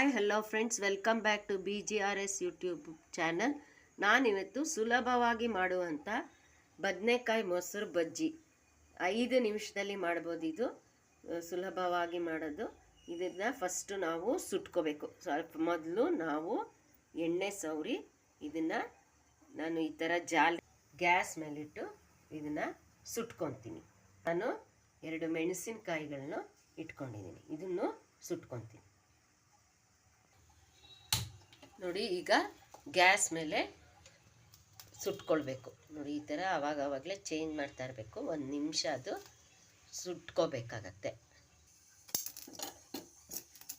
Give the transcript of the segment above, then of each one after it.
Hi hello friends welcome back to B G R S YouTube channel ನಾನಿವತ್ತು ಸುಲಭವಾಗಿ ಮಾಡುವಂಥ ಬದನೆಕಾಯಿ ಮೊಸರು ಬಜ್ಜಿ. ಐದು ನಿಮಿಷದಲ್ಲಿ ಮಾಡ್ಬೋದು ಇದು. ಸುಲಭವಾಗಿ ಮಾಡೋದು. ಇದನ್ನು ಫಸ್ಟು ನಾವು ಸುಟ್ಕೋಬೇಕು. ಸ್ವಲ್ಪ ಮೊದಲು ನಾವು ಎಣ್ಣೆ ಸೌರಿ, ಇದನ್ನು ನಾನು ಈ ಥರ ಜಾಲ್, ಗ್ಯಾಸ್ ಮೇಲಿಟ್ಟು ಇದನ್ನು ಸುಟ್ಕೊತೀನಿ. ನಾನು ಎರಡು ಮೆಣಸಿನಕಾಯಿಗಳನ್ನ ಇಟ್ಕೊಂಡಿದ್ದೀನಿ ಇದನ್ನು ಸುಟ್ಕೊತೀನಿ. ನೋಡಿ, ಈಗ ಗ್ಯಾಸ್ ಮೇಲೆ ಸುಟ್ಕೊಳ್ಬೇಕು. ನೋಡಿ, ಈ ಥರ ಆವಾಗವಾಗಲೇ ಚೇಂಜ್ ಮಾಡ್ತಾ ಇರಬೇಕು. ಒಂದು ನಿಮಿಷ ಅದು ಸುಟ್ಕೋಬೇಕಾಗತ್ತೆ.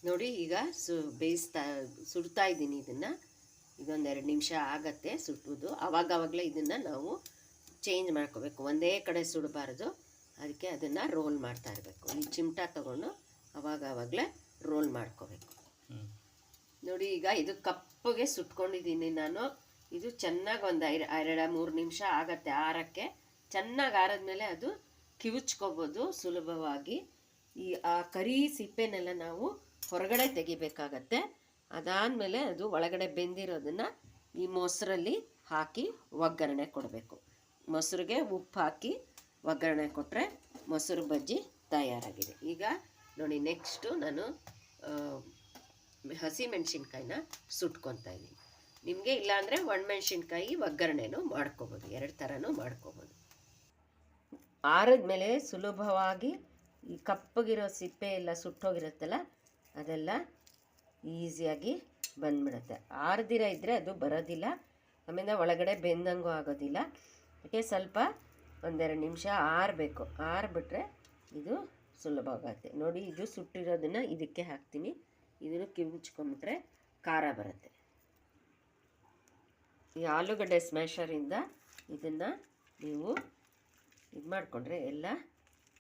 ನೋಡಿ, ಈಗ ಸು, ಬೇಯಿಸ್ತಾ, ಸುಡ್ತಾ ಇದ್ದೀನಿ ಇದನ್ನು. ಇದೊಂದೆರಡು ನಿಮಿಷ ಆಗತ್ತೆ ಸುಟ್ಟುವುದು. ಆವಾಗವಾಗಲೇ ಇದನ್ನು ನಾವು ಚೇಂಜ್ ಮಾಡ್ಕೋಬೇಕು. ಒಂದೇ ಕಡೆ ಸುಡಬಾರ್ದು. ಅದಕ್ಕೆ ಅದನ್ನು ರೋಲ್ ಮಾಡ್ತಾ ಇರಬೇಕು. ಈ ಚಿಮಟ ತಗೊಂಡು ಅವಾಗ ಅವಾಗಲೇ ರೋಲ್ ಮಾಡ್ಕೋಬೇಕು. ನೋಡಿ, ಈಗ ಇದು ಕಪ್ಪಗೆ ಸುಟ್ಕೊಂಡಿದ್ದೀನಿ ನಾನು. ಇದು ಚೆನ್ನಾಗಿ ಒಂದು ಐ, ಎರಡು, ಮೂರು ನಿಮಿಷ ಆಗತ್ತೆ ಆರಕ್ಕೆ. ಚೆನ್ನಾಗಿ ಆರದ್ಮೇಲೆ ಅದು ಕಿವುಚ್ಕೋಬೋದು ಸುಲಭವಾಗಿ. ಈ, ಆ ಕರಿ ಸಿಪ್ಪೆನೆಲ್ಲ ನಾವು ಹೊರಗಡೆ ತೆಗಿಬೇಕಾಗತ್ತೆ. ಅದಾದಮೇಲೆ ಅದು ಒಳಗಡೆ ಬೆಂದಿರೋದನ್ನು ಈ ಮೊಸರಲ್ಲಿ ಹಾಕಿ ಒಗ್ಗರಣೆ ಕೊಡಬೇಕು. ಮೊಸರಿಗೆ ಉಪ್ಪು ಹಾಕಿ ಒಗ್ಗರಣೆ ಕೊಟ್ಟರೆ ಮೊಸರು ಬಜ್ಜಿ ತಯಾರಾಗಿದೆ. ಈಗ ನೋಡಿ, ನೆಕ್ಸ್ಟು ನಾನು ಹಸಿ ಮೆಣಸಿನ್ಕಾಯಿನ ಸುಟ್ಕೊತಾ ಇದ್ದೀನಿ ನಿಮಗೆ ಇಲ್ಲಾಂದರೆ ಒಣಮೆಣ್ಸಿನ್ಕಾಯಿ ಒಗ್ಗರಣೆನೂ ಮಾಡ್ಕೋಬೋದು, ಎರಡು ಥರನೂ ಮಾಡ್ಕೋಬೋದು. ಆರಿದ್ಮೇಲೆ ಸುಲಭವಾಗಿ ಈ ಕಪ್ಪಗಿರೋ ಸಿಪ್ಪೆ ಎಲ್ಲ ಸುಟ್ಟೋಗಿರುತ್ತಲ್ಲ, ಅದೆಲ್ಲ ಈಸಿಯಾಗಿ ಬಂದ್ಬಿಡುತ್ತೆ. ಆರ್ದಿರ ಇದ್ದರೆ ಅದು ಬರೋದಿಲ್ಲ, ಆಮೇಲೆ ಒಳಗಡೆ ಬೆಂದಂಗೂ ಆಗೋದಿಲ್ಲ. ಅದಕ್ಕೆ ಸ್ವಲ್ಪ ಒಂದೆರಡು ನಿಮಿಷ ಆರಬೇಕು. ಆರಿಬಿಟ್ರೆ ಇದು ಸುಲಭವಾಗತ್ತೆ. ನೋಡಿ, ಇದು ಸುಟ್ಟಿರೋದನ್ನು ಇದಕ್ಕೆ ಹಾಕ್ತೀನಿ. ಇದನ್ನು ಕಿವುಚ್ಕೊಂಬಿಟ್ರೆ ಖಾರ ಬರುತ್ತೆ. ಈ ಆಲೂಗಡ್ಡೆ ಸ್ಮ್ಯಾಶರಿಂದ ಇದನ್ನು ನೀವು ಇದು ಮಾಡಿಕೊಂಡ್ರೆ ಎಲ್ಲ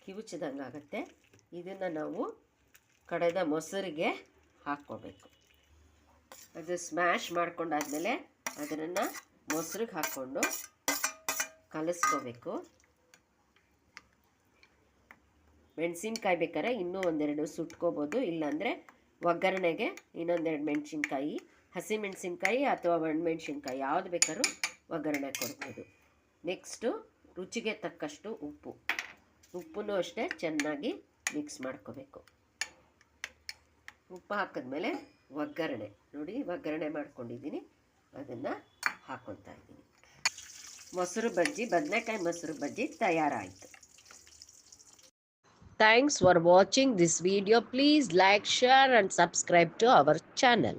ಕಿವುಚಿದಂಗೆ ಆಗುತ್ತೆ. ಇದನ್ನು ನಾವು ಕಡೆದ ಮೊಸರಿಗೆ ಹಾಕ್ಕೋಬೇಕು. ಅದು ಸ್ಮ್ಯಾಶ್ ಮಾಡ್ಕೊಂಡಾದ್ಮೇಲೆ ಅದನ್ನು ಮೊಸರಿಗೆ ಹಾಕ್ಕೊಂಡು ಕಲಿಸ್ಕೋಬೇಕು. ಮೆಣಸಿನ್ಕಾಯಿ ಬೇಕಾದ್ರೆ ಇನ್ನೂ ಒಂದೆರಡು ಸುಟ್ಕೋಬೋದು, ಇಲ್ಲಾಂದರೆ ಒಗ್ಗರಣೆಗೆ ಇನ್ನೊಂದೆರಡು ಮೆಣಸಿನ್ಕಾಯಿ, ಹಸಿ ಮೆಣಸಿನ್ಕಾಯಿ ಅಥವಾ ಒಣಮೆಣ್ಸಿನ್ಕಾಯಿ ಯಾವುದು ಬೇಕಾದ್ರೂ ಒಗ್ಗರಣೆ ಕೊಡ್ಬೋದು. ನೆಕ್ಸ್ಟು ರುಚಿಗೆ ತಕ್ಕಷ್ಟು ಉಪ್ಪು. ಉಪ್ಪನ್ನು ಅಷ್ಟೇ ಚೆನ್ನಾಗಿ ಮಿಕ್ಸ್ ಮಾಡ್ಕೋಬೇಕು. ಉಪ್ಪು ಹಾಕಿದ್ಮೇಲೆ ಒಗ್ಗರಣೆ. ನೋಡಿ, ಒಗ್ಗರಣೆ ಮಾಡ್ಕೊಂಡಿದ್ದೀನಿ. ಅದನ್ನು ಹಾಕ್ಕೊತಾ ಇದ್ದೀನಿ. ಮೊಸರು ಬಜ್ಜಿ, ಬದನೆಕಾಯಿ ಮೊಸರು ಬಜ್ಜಿ ತಯಾರಾಯಿತು. Thanks for watching this video. Please like, share and subscribe to our channel.